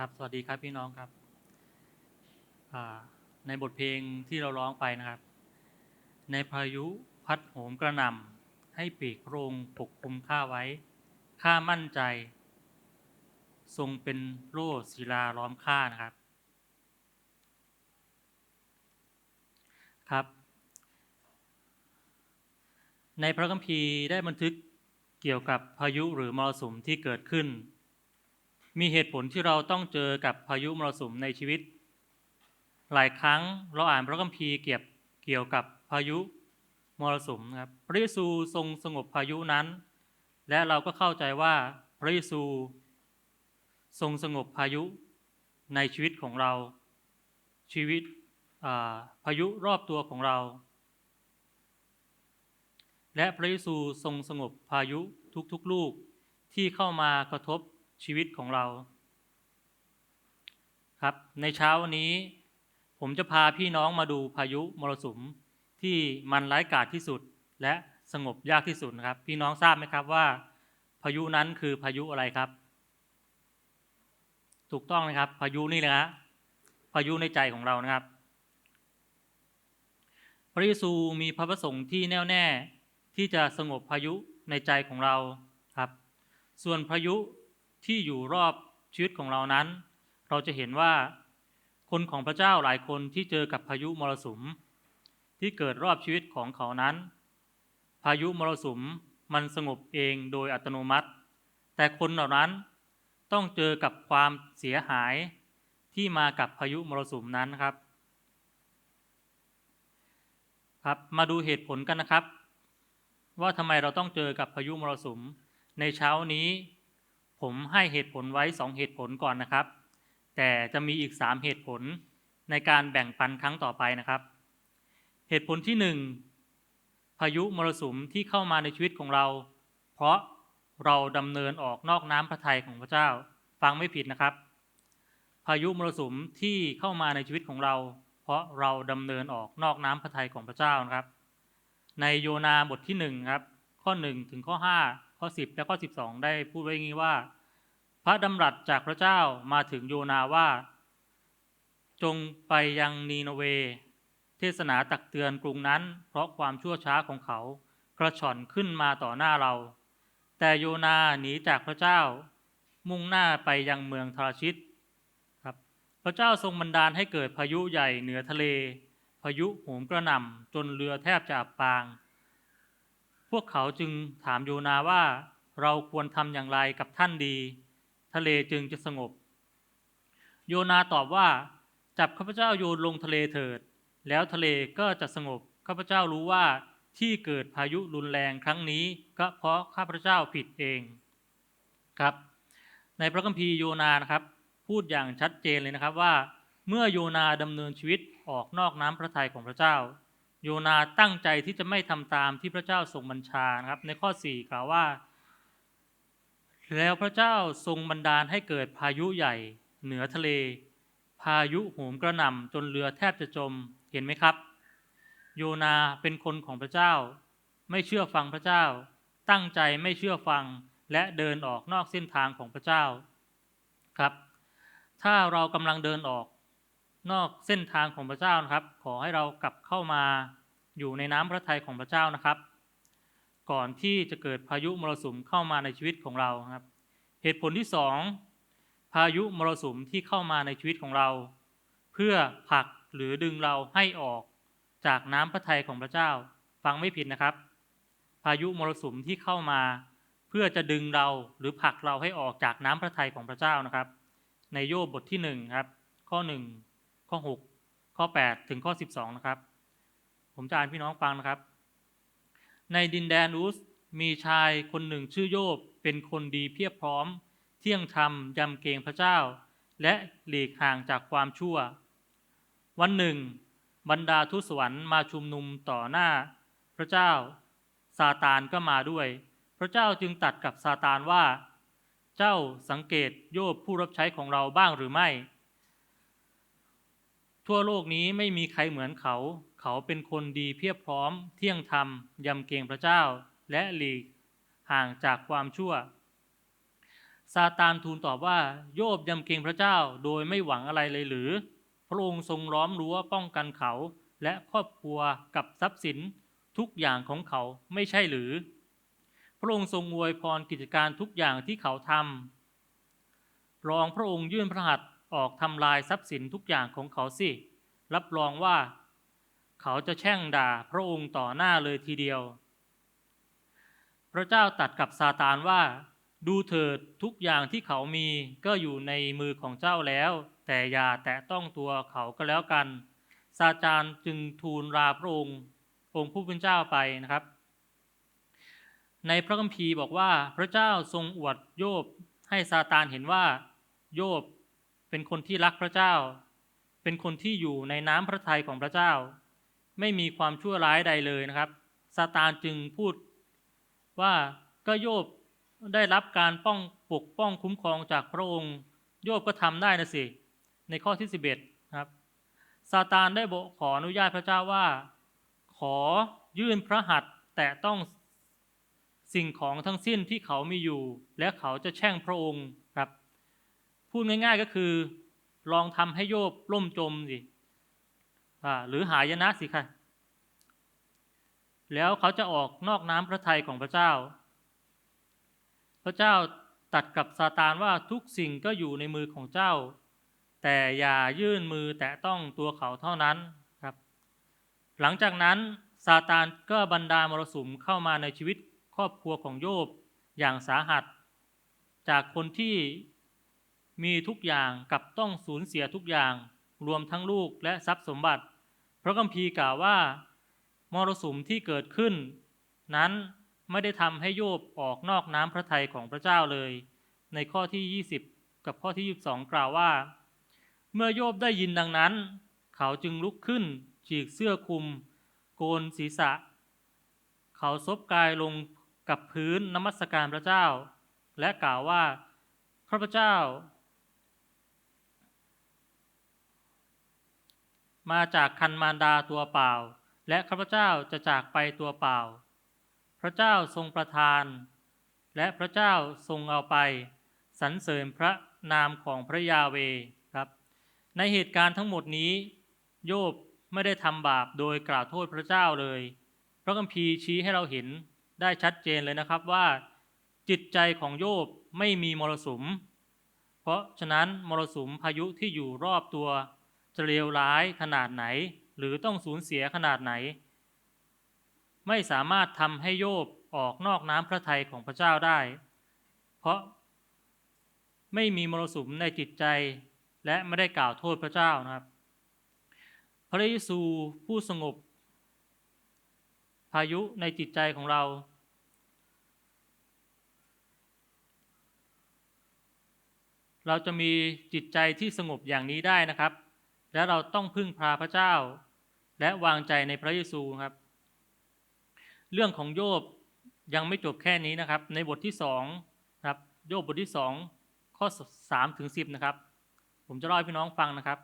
ครับ สวัสดีครับพี่น้องครับ ในบทเพลงที่เราร้องไปนะครับ ในพายุพัดโหมกระหน่ำให้ปีกโรงปกคลุมข้าไว้ ข้ามั่นใจ ทรงเป็นโล่ศิลาล้อมข้านะครับ ครับ ในพระคัมภีร์ได้บันทึกเกี่ยวกับพายุหรือมรสุมที่เกิดขึ้น มีเหตุผลที่เราต้องเจอกับพายุมรสุมในชีวิต หลายครั้งเราอ่านพระคัมภีร์เกี่ยวเกี่ยวกับพายุมรสุมนะครับ พระเยซูทรงสงบพายุนั้น และเราก็เข้าใจว่าพระเยซู ทรงสงบพายุในชีวิตของเรา ชีวิตาพายุรอบตัวของเรา และพระเยซูทรงสงบพายุทุกๆลูกที่เข้ามากระทบ ชีวิตของเรา ครับ ในเช้าวันนี้ ผมจะพาพี่น้องมาดูพายุมรสุมที่มันร้ายกาจที่สุด และสงบยากที่สุดนะครับ พี่น้องทราบไหมครับว่า พายุนั้นคือพายุอะไรครับ ถูกต้องไหมครับ พายุนี่นะฮะพายุในใจของเรานะครับ พระเยซูมีพระประสงค์ที่แน่วแน่ที่จะสงบพายุในใจของเราครับ ส่วนพายุ ที่อยู่รอบชีวิตของเรานั้น เราจะเห็นว่าคนของพระเจ้าหลายคนที่เจอกับพายุมรสุม ที่เกิดรอบชีวิตของเขานั้น พายุมรสุมมันสงบเองโดยอัตโนมัติ แต่คนเหล่านั้นต้องเจอกับความเสียหายที่มากับพายุมรสุมนั้นครับครับมาดูเหตุผลกันนะครับ ว่าทำไมเราต้องเจอกับพายุมรสุม ในเช้านี้ ผมให้เหตุผลไว้สองเหตุผลก่อนนะครับ แต่จะมีอีกสามเหตุผลในการแบ่งปันครั้งต่อไปนะครับ เหตุผลที่หนึ่งพายุมรสุมที่เข้ามาในชีวิตของเรา เพราะเราดำเนินออกนอกน้ำพระทัยของพระเจ้า ฟังไม่ผิดนะครับ พายุมรสุมที่เข้ามาในชีวิตของเรา เพราะเราดำเนินออกนอกน้ำพระทัยของพระเจ้านะครับ ในโยนาบทที่หนึ่งครับข้อหนึ่งถึงข้อห้าข้อสิบและข้อสิบสองได้พูดไว้อย่างนี้ว่า พระดำรัสจากพระเจ้ามาถึงโยนาว่า จงไปยังนีโนเว เทศนาตักเตือนกรุงนั้น เพราะความชั่วช้าของเขากระชอนขึ้นมาต่อหน้าเรา แต่โยนาหนีจากพระเจ้า มุ่งหน้าไปยังเมืองทราชิตครับพระเจ้าทรงบันดาลให้เกิดพายุใหญ่เหนือทะเล พายุโหมกระหน่ำจนเรือแทบจะอับปาง พวกเขาจึงถามโยนาว่าเราควรทำอย่างไรกับท่านดี ทะเลจึงจะสงบ โยนาตอบว่า จับข้าพเจ้าโยนลงทะเลเถิด แล้วทะเลก็จะสงบข้าพเจ้ารู้ว่าที่เกิดพายุรุนแรงครั้งนี้ ก็เพราะข้าพเจ้าผิดเองครับ ในพระคัมภีร์โยนานะครับ พูดอย่างชัดเจนเลยนะครับว่า เมื่อโยนาดำเนินชีวิตออกนอกน้ำพระทัยของพระเจ้า โยนาตั้งใจที่จะไม่ทำตามที่พระเจ้าทรงบัญชานะครับ ในข้อ 4 กล่าวว่า แล้วพระเจ้าทรงบันดาลให้เกิดพายุใหญ่ เหนือทะเล พายุโหมกระหน่ำจนเรือแทบจะจมเห็นไหมครับ โยนาเป็นคนของพระเจ้า ไม่เชื่อฟังพระเจ้า ตั้งใจไม่เชื่อฟังและเดินออกนอกเส้นทางของพระเจ้าครับ ถ้าเรากำลังเดินออกนอกเส้นทางของพระเจ้านะครับ ขอให้เรากลับเข้ามาอยู่ในน้ำพระทัยของพระเจ้านะครับ ก่อนที่จะเกิดพายุมรสุมเข้ามาในชีวิตของเราครับ เหตุผลที่สองพายุมรสุมที่เข้ามาในชีวิตของเรา เพื่อผลักหรือดึงเราให้ออกจากน้ำพระทัยของพระเจ้า ฟังไม่ผิดนะครับ พายุมรสุมที่เข้ามา เพื่อจะดึงเราหรือผลักเราให้ออกจากน้ำพระทัยของพระเจ้านะครับ ในโยบบทที่หนึ่งครับข้อหนึ่งข้อหกข้อแปดถึงข้อสิบสองนะครับ ผมจะอ่านพี่น้องฟังนะครับ ในดินแดนอุสมีชายคนหนึ่งชื่อโยบเป็นคนดีเพียบพร้อม เที่ยงธรรมยำเกรงพระเจ้า และหลีกห่างจากความชั่ว วันหนึ่ง บรรดาทูตสวรรค์มาชุมนุมต่อหน้า พระเจ้าซาตานก็มาด้วย พระเจ้าจึงตัดกับซาตานว่า เจ้าสังเกตโยบผู้รับใช้ของเราบ้างหรือไม่ ทั่วโลกนี้ไม่มีใครเหมือนเขา เขาเป็นคนดีเพียบพร้อม เที่ยงธรรม ยำเกรงพระเจ้า และหลีกห่างจากความชั่ว ซาตานทูลตอบว่า โยบยำเกรงพระเจ้าโดยไม่หวังอะไรเลยหรือ พระองค์ทรงล้อมรั้วป้องกันเขา และครอบครัวกับทรัพย์สินทุกอย่างของเขาไม่ใช่หรือ พระองค์ทรงอวยพรกิจการทุกอย่างที่เขาทำรองพระองค์ยื่นพระหัตถ์ออกทำลายทรัพย์สินทุกอย่างของเขาสิ รับรองว่า เขาจะแช่งด่าพระองค์ต่อหน้าเลยทีเดียว พระเจ้าตัดกับซาตานว่า ดูเถิดทุกอย่างที่เขามีก็อยู่ในมือของเจ้าแล้ว แต่อย่าแตะต้องตัวเขาก็แล้วกันซาตานจึงทูลลาพระองค์องค์ผู้เป็นเจ้าไปนะครับ ในพระคัมภีร์บอกว่าพระเจ้าทรงอวดโยบให้ซาตานเห็นว่า โยบเป็นคนที่รักพระเจ้า เป็นคนที่อยู่ในน้ำพระทัยของพระเจ้า ไม่มีความชั่วร้ายใดเลยนะครับซาตานจึงพูดว่าก็โยบได้รับการป้องปกป้องคุ้มครองจากพระองค์ โยบก็ทำได้นะสิ ในข้อที่ 11นะครับซาตานได้บอกขออนุญาตพระเจ้าว่า ขอยื่นพระหัตถ์แต่ต้องสิ่งของทั้งสิ้นที่เขามีอยู่ และเขาจะแช่งพระองค์ครับ พูดง่ายๆก็คือ ลองทำให้โยบล่มจมสิ หรือหายนะสิค่ะแล้วเขาจะออกนอกน้ำพระทัยของพระเจ้า พระเจ้าตัดกับซาตานว่าทุกสิ่งก็อยู่ในมือของเจ้า แต่อย่ายื่นมือแตะต้องตัวเขาเท่านั้นครับ หลังจากนั้นซาตานก็บันดามรสุมเข้ามาในชีวิตครอบครัวของโยบอย่างสาหัส จากคนที่มีทุกอย่างกับต้องสูญเสียทุกอย่าง รวมทั้งลูกและทรัพย์สมบัติ ระคัมภีร์กล่าวว่ามรสุมที่เกิดขึ้น นั้นไม่ได้ทำให้โยบออกนอกน้ำพระทัยของพระเจ้าเลย ในข้อที่ 20 กับข้อที่ 22 กล่าวว่า เมื่อโยบได้ยินดังนั้น เขาจึงลุกขึ้น ฉีกเสื้อคลุม โกนศีรษะ เขาซบกายลงกับพื้นนมัสการพระเจ้า และกล่าวว่าข้าพเจ้า มาจากคันมารดาตัวเปล่า และข้าพเจ้าจะจากไปตัวเปล่า พระเจ้าทรงประทาน และพระเจ้าทรงเอาไปสรรเสริญพระนามของพระยาเวครับ ในเหตุการณ์ทั้งหมดนี้ โยบไม่ได้ทำบาปโดยกล่าวโทษพระเจ้าเลย พระคัมภีร์ชี้ให้เราเห็นได้ชัดเจนเลยนะครับว่า จิตใจของโยบไม่มีมรสุม เพราะฉะนั้นมรสุมพายุที่อยู่รอบตัว เลวร้ายขนาดไหน หรือต้องสูญเสียขนาดไหน ไม่สามารถทำให้โยบออกนอกน้ำพระทัยของพระเจ้าได้ เพราะไม่มีมรสุมในจิตใจ และไม่ได้กล่าวโทษพระเจ้านะครับ พระเยซูผู้สงบ พายุในจิตใจของเราเราจะมีจิตใจที่สงบอย่างนี้ได้นะครับ และเราต้องพึ่งพาพระเจ้า และวางใจในพระเยซูครับ เรื่องของโยบยังไม่จบแค่นี้นะครับ ในบทที่สองครับโยบบทที่สองข้อสามถึงสิบนะครับ ผมจะเล่าให้พี่น้องฟังนะครับ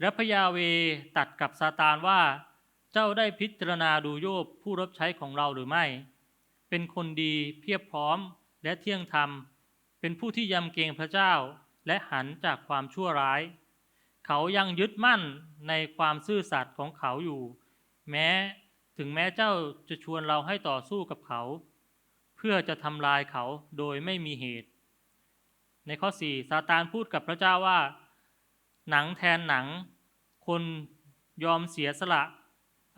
และพยาเวตัดกับซาตานว่าเจ้าได้พิจารณาดูโยบผู้รับใช้ของเราหรือไม่ เป็นคนดีเพียบพร้อมและเที่ยงธรรม เป็นผู้ที่ยำเกรงพระเจ้า และหันจากความชั่วร้าย เขายังยึดมั่นในความซื่อสัตย์ของเขาอยู่ แม้ถึงแม้เจ้าจะชวนเราให้ต่อสู้กับเขา เพื่อจะทำลายเขาโดยไม่มีเหตุ ในข้อ4ซาตานพูดกับพระเจ้าว่า หนังแทนหนัง คนยอมเสียสละ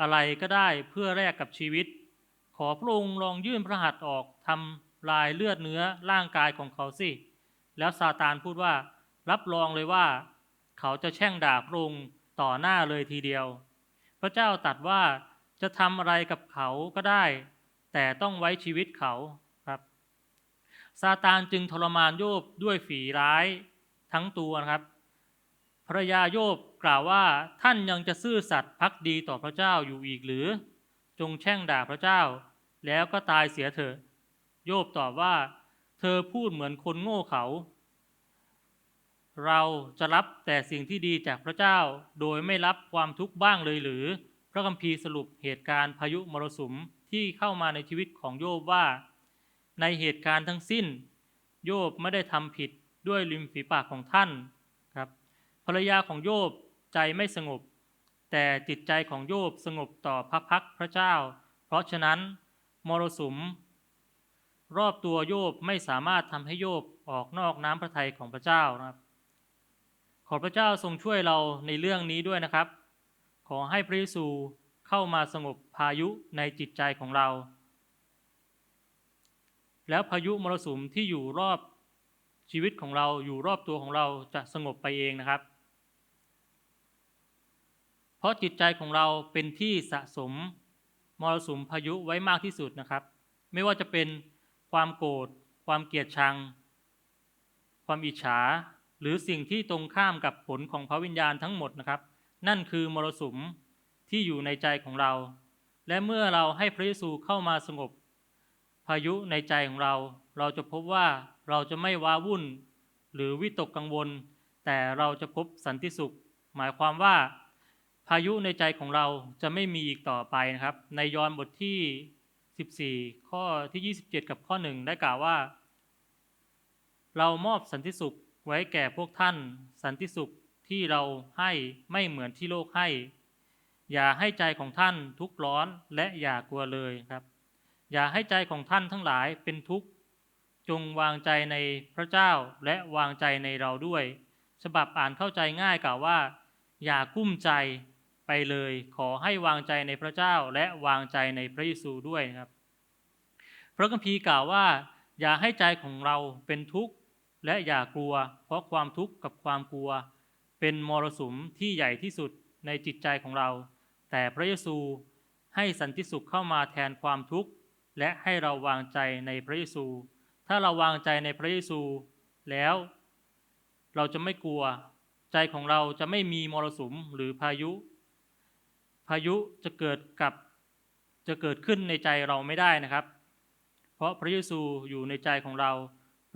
อะไรก็ได้เพื่อแลกกับชีวิต ขอพระองค์ลองยื่นพระหัตถ์ออกทำลายเลือดเนื้อร่างกายของเขาสิ แล้วซาตานพูดว่า รับรองเลยว่า เขาจะแช่งด่าพระองค์ต่อหน้าเลยทีเดียว พระเจ้าตรัดว่าจะทำอะไรกับเขาก็ได้ แต่ต้องไว้ชีวิตเขาครับซาตานจึงทรมานโยบด้วยฝีร้ายทั้งตัวนะครับภรรยาโยบกล่าวว่าท่านยังจะซื่อสัตย์พักดีต่อพระเจ้าอยู่อีกหรือ จงแช่งด่าพระเจ้า แล้วก็ตายเสียเถอะ โยบตอบว่า เธอพูดเหมือนคนโง่เขา เราจะรับแต่สิ่งที่ดีจากพระเจ้า โดยไม่รับความทุกข์บ้างเลยหรือ พระคัมภีร์สรุปเหตุการณ์พายุมรสุมที่เข้ามาในชีวิตของโยบว่า ในเหตุการณ์ทั้งสิ้น โยบไม่ได้ทำผิดด้วยริมฝีปากของท่านครับภรรยาของโยบใจไม่สงบ แต่จิตใจของโยบสงบต่อพระพักพระเจ้า เพราะฉะนั้นมรสุม รอบตัวโยบไม่สามารถทำให้โยบออกนอกน้ำพระทัยของพระเจ้านะครับ ขอพระเจ้าทรงช่วยเราในเรื่องนี้ด้วยนะครับ ขอให้พระเยซูเข้ามาสงบพายุในจิตใจของเรา แล้วพายุมรสุมที่อยู่รอบชีวิตของเราอยู่รอบตัวของเราจะสงบไปเองนะครับ เพราะจิตใจของเราเป็นที่สะสมมรสุมพายุไว้มากที่สุดนะครับ ไม่ว่าจะเป็นความโกรธความเกลียดชัง ความอิจฉา หรือสิ่งที่ตรงข้ามกับผลของพระวิญญาณทั้งหมดนะครับ นั่นคือมรสุมที่อยู่ในใจของเรา และเมื่อเราให้พระเยซูเข้ามาสงบ พายุในใจของเรา เราจะพบว่าเราจะไม่ว้าวุ่น หรือวิตกกังวล แต่เราจะพบสันติสุข หมายความว่า พายุในใจของเราจะไม่มีอีกต่อไปนะครับ ในยอห์นบทที่ 14 ข้อที่ 27 กับข้อ 1 ได้กล่าวว่า เรามอบสันติสุข ไว้แก่พวกท่านสันติสุขที่เราให้ไม่เหมือนที่โลกให้ อย่าให้ใจของท่านทุกข์ร้อนและอย่ากลัวเลยครับ อย่าให้ใจของท่านทั้งหลายเป็นทุกข์ จงวางใจในพระเจ้าและวางใจในเราด้วย ฉบับอ่านเข้าใจง่ายกล่าวว่า อย่ากุ้มใจไปเลยขอให้วางใจในพระเจ้าและวางใจในพระเยซูด้วยครับ พระคัมภีร์กล่าวว่า อย่าให้ใจของเราเป็นทุกข์ และอย่ากลัว เพราะความทุกข์กับความกลัว เป็นมรสุมที่ใหญ่ที่สุดในจิตใจของเรา แต่พระเยซูให้สันติสุขเข้ามาแทนความทุกข์ และให้เราวางใจในพระเยซู ถ้าเราวางใจในพระเยซู แล้ว เราจะไม่กลัว ใจของเราจะไม่มีมรสุมหรือพายุ พายุจะเกิดกับจะเกิดขึ้นในใจเราไม่ได้นะครับ เพราะพระเยซูอยู่ในใจของเรา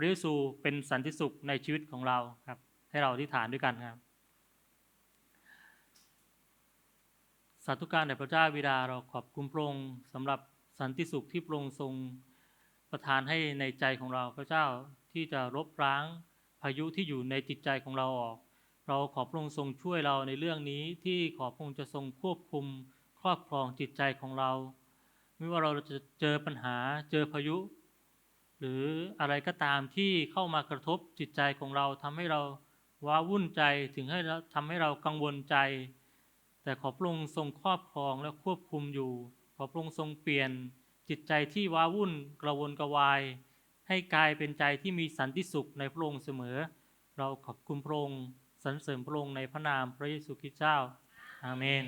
พระเยซูเป็นสันติสุขในชีวิตของเราครับ ให้เราอธิษฐานด้วยกันครับ สาธุการแด่พระเจ้าบิดาเราขอบคุณพระองค์สำหรับสันติสุขที่พระองค์ทรงประทานให้ในใจของเราพระเจ้าที่จะรบร้างพายุที่อยู่ในจิตใจของเราออก เราขอพระองค์ทรงช่วยเราในเรื่องนี้ที่ขอพระองค์จะทรงควบคุมครอบครองจิตใจของเรา ไม่ว่าเราจะเจอปัญหาเจอพายุ หรืออะไรก็ตามที่เข้ามากระทบจิตใจของเราทำให้เราว้าวุ่นใจถึงให้เราทำให้เรากังวลใจ แต่ขอพระองค์ทรงครอบครองและควบคุมอยู่ ขอพระองค์ทรงเปลี่ยนจิตใจที่ว้าวุ่นกระวนกระวาย ให้กลายเป็นใจที่มีสันติสุขในพระองค์เสมอ เราขอบคุณพระองค์สรรเสริญพระองค์ในพระนามพระเยซูคริสต์เจ้าอาเมน